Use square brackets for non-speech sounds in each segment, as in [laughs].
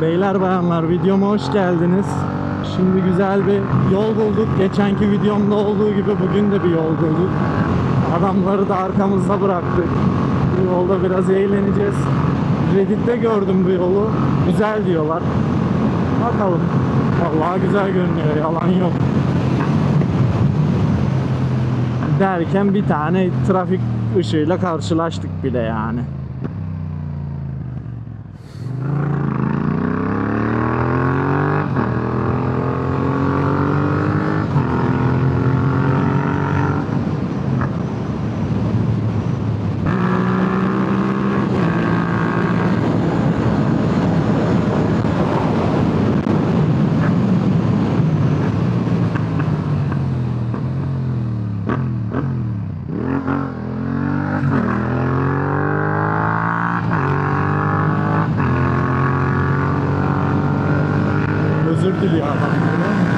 Beyler bayanlar videoma hoş geldiniz. Şimdi güzel bir yol bulduk. Geçenki videomda olduğu gibi bugün de bir yol bulduk. Adamları da arkamızda bıraktık. Bu yolda biraz eğleneceğiz. Reddit'te gördüm bu yolu. Güzel diyorlar. Bakalım. Vallahi güzel görünüyor. Yalan yok. Derken bir tane trafik ışığıyla karşılaştık bile yani. Stili haben.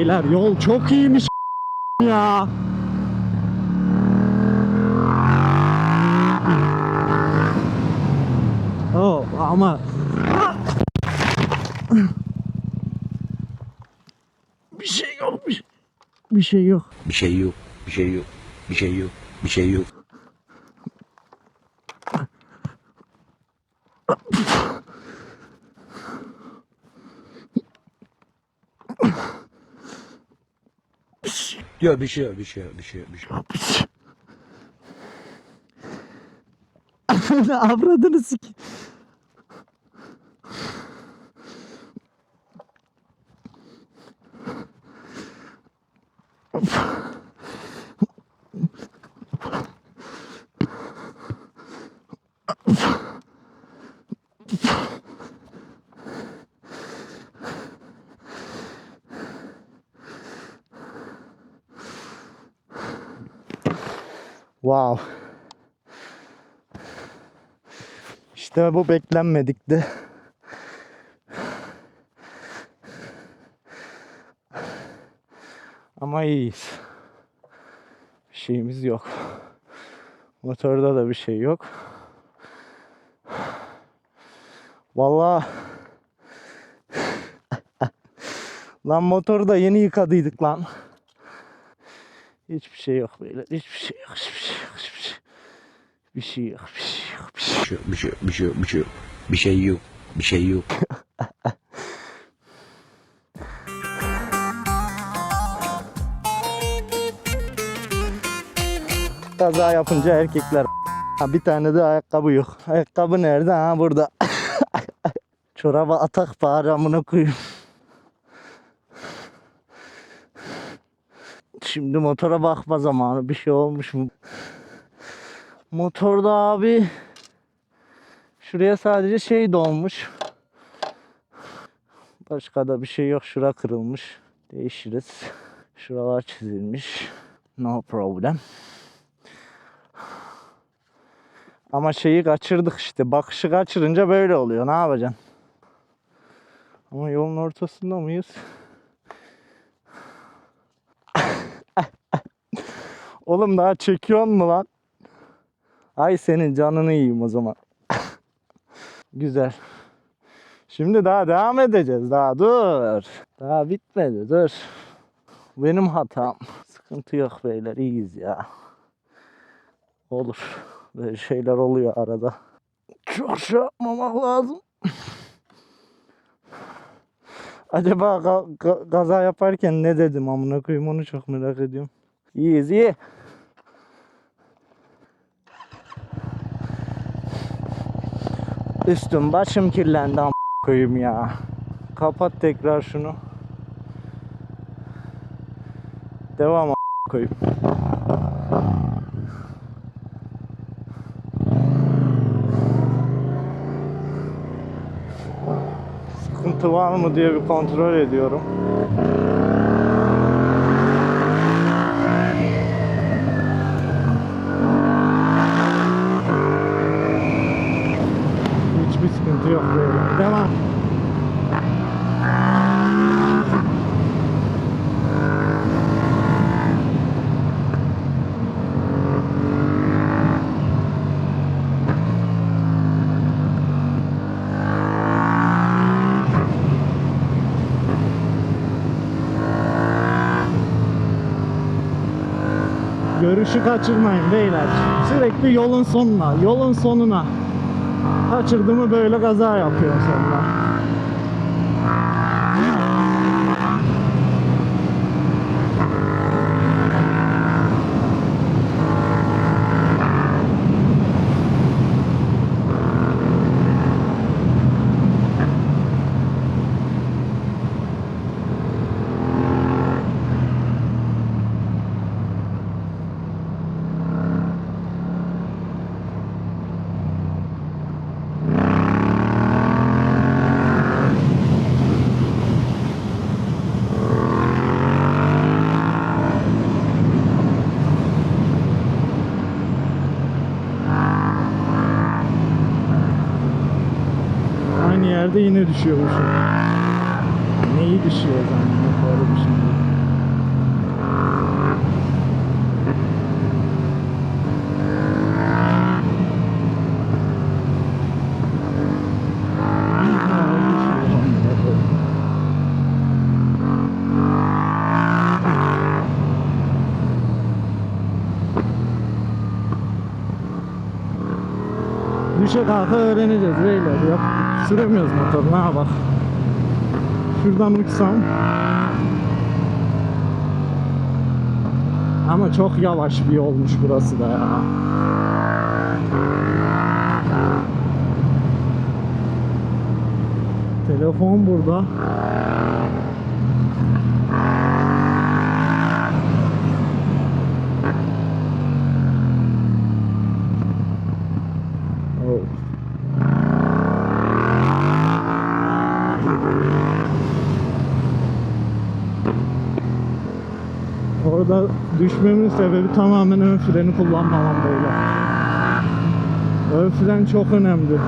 Beyler yol çok iyiymiş [laughs] ya. Oh ama [laughs] bir şey yok bir, bir şey yok. Bir şey yok, bir şey yok, bir şey yok, bir şey yok. Yok bir şey yok, bir şey yok, bir şey yok, bir şey yok. [laughs] Avradını sik. Wow. İşte bu beklenmedikti. Ama iyiyiz. Bir şeyimiz yok. Motorda da bir şey yok. Vallahi Lan motoru da yeni yıkadıydık lan. Hiçbir şey yok böyle. Hiçbir şey yok. Hiçbir şey yok. Hiçbir şey. Bir şey yok. Bir şey yok. Bir şey yok. Bir şey yok, bir şey yok, bir şey yok, bir şey yok. Bir şey yok, bir şey yok. [laughs] Kaza yapınca erkekler [laughs] ha, bir tane de ayakkabı yok. Ayakkabı nerede? Ha burada. [laughs] Çoraba atak bari amına koyayım. Şimdi motora bakma zamanı. Bir şey olmuş mu? Motorda abi şuraya sadece şey dolmuş. Başka da bir şey yok. Şura kırılmış. Değişiriz. Şuralar çizilmiş. No problem. Ama şeyi kaçırdık işte. Bakışı kaçırınca böyle oluyor. Ne yapacaksın? Ama yolun ortasında mıyız? Oğlum daha çekiyor mu lan? Ay senin canını yiyeyim o zaman. [laughs] Güzel. Şimdi daha devam edeceğiz. Daha dur. Daha bitmedi. Dur. Benim hatam. Sıkıntı yok beyler. iyiyiz ya. Olur. Böyle şeyler oluyor arada. Çok şey yapmamak lazım. [laughs] Acaba kaza yaparken ne dedim amına koyayım onu çok merak ediyorum. İyi. Üstüm başım kirlendi am koyayım ya. Kapat tekrar şunu. Devam am koyayım. Sıkıntı var mı diye bir kontrol ediyorum. Hiçbir sıkıntı yok böyle. Devam. Görüşü kaçırmayın beyler. Sürekli yolun sonuna, yolun sonuna. Kaçırdı mı böyle kaza yapıyor sonra. Yerde yine düşüyormuşum. Neyi düşüyor zaten? Doğru şimdi. Düşe kalka öğreneceğiz beyler. Yap, süremiyoruz motoru ne yapak. Şuradan uçsam. Ama çok yavaş bir yolmuş burası da ya. Telefon burada. Oh. Orada düşmemin sebebi tamamen ön freni kullanmamam böyle. Ön fren çok önemli.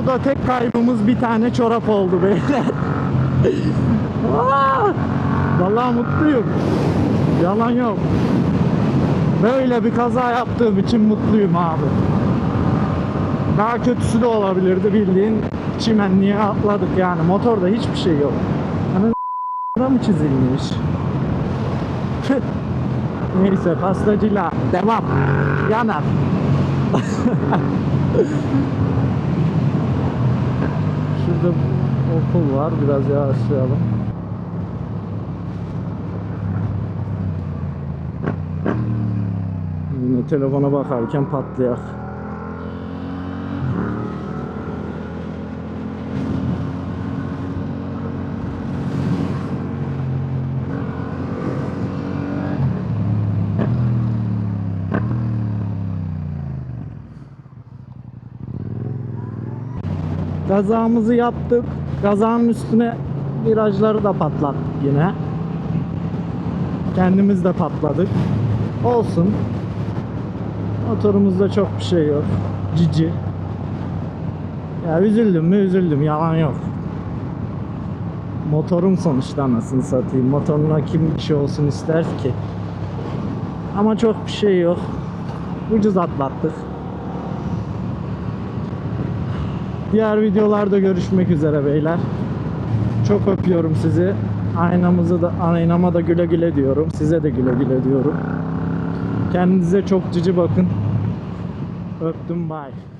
Burada tek kaybımız bir tane çorap oldu beyler. Aa! [laughs] Vallahi mutluyum. Yalan yok. Böyle bir kaza yaptığım için mutluyum abi. Daha kötüsü de olabilirdi bildiğin çimenliğe atladık yani. Motorda hiçbir şey yok. Hani [laughs] mı çizilmiş? [laughs] Neyse pastacıyla devam. Yanar. Şurada okul var. Biraz yavaşlayalım. Yine telefona bakarken patlayak. Kazamızı yaptık. Kazanın üstüne virajları da patlattık yine. Kendimiz de patladık. Olsun. Motorumuzda çok bir şey yok. Cici. Ya üzüldüm mü üzüldüm yalan yok. Motorum sonuçta anasını satayım. Motoruna kim bir şey olsun ister ki? Ama çok bir şey yok. Ucuz atlattık. Diğer videolarda görüşmek üzere beyler. Çok öpüyorum sizi. Aynamızı da aynama da güle güle diyorum. Size de güle güle diyorum. Kendinize çok cici bakın. Öptüm bye.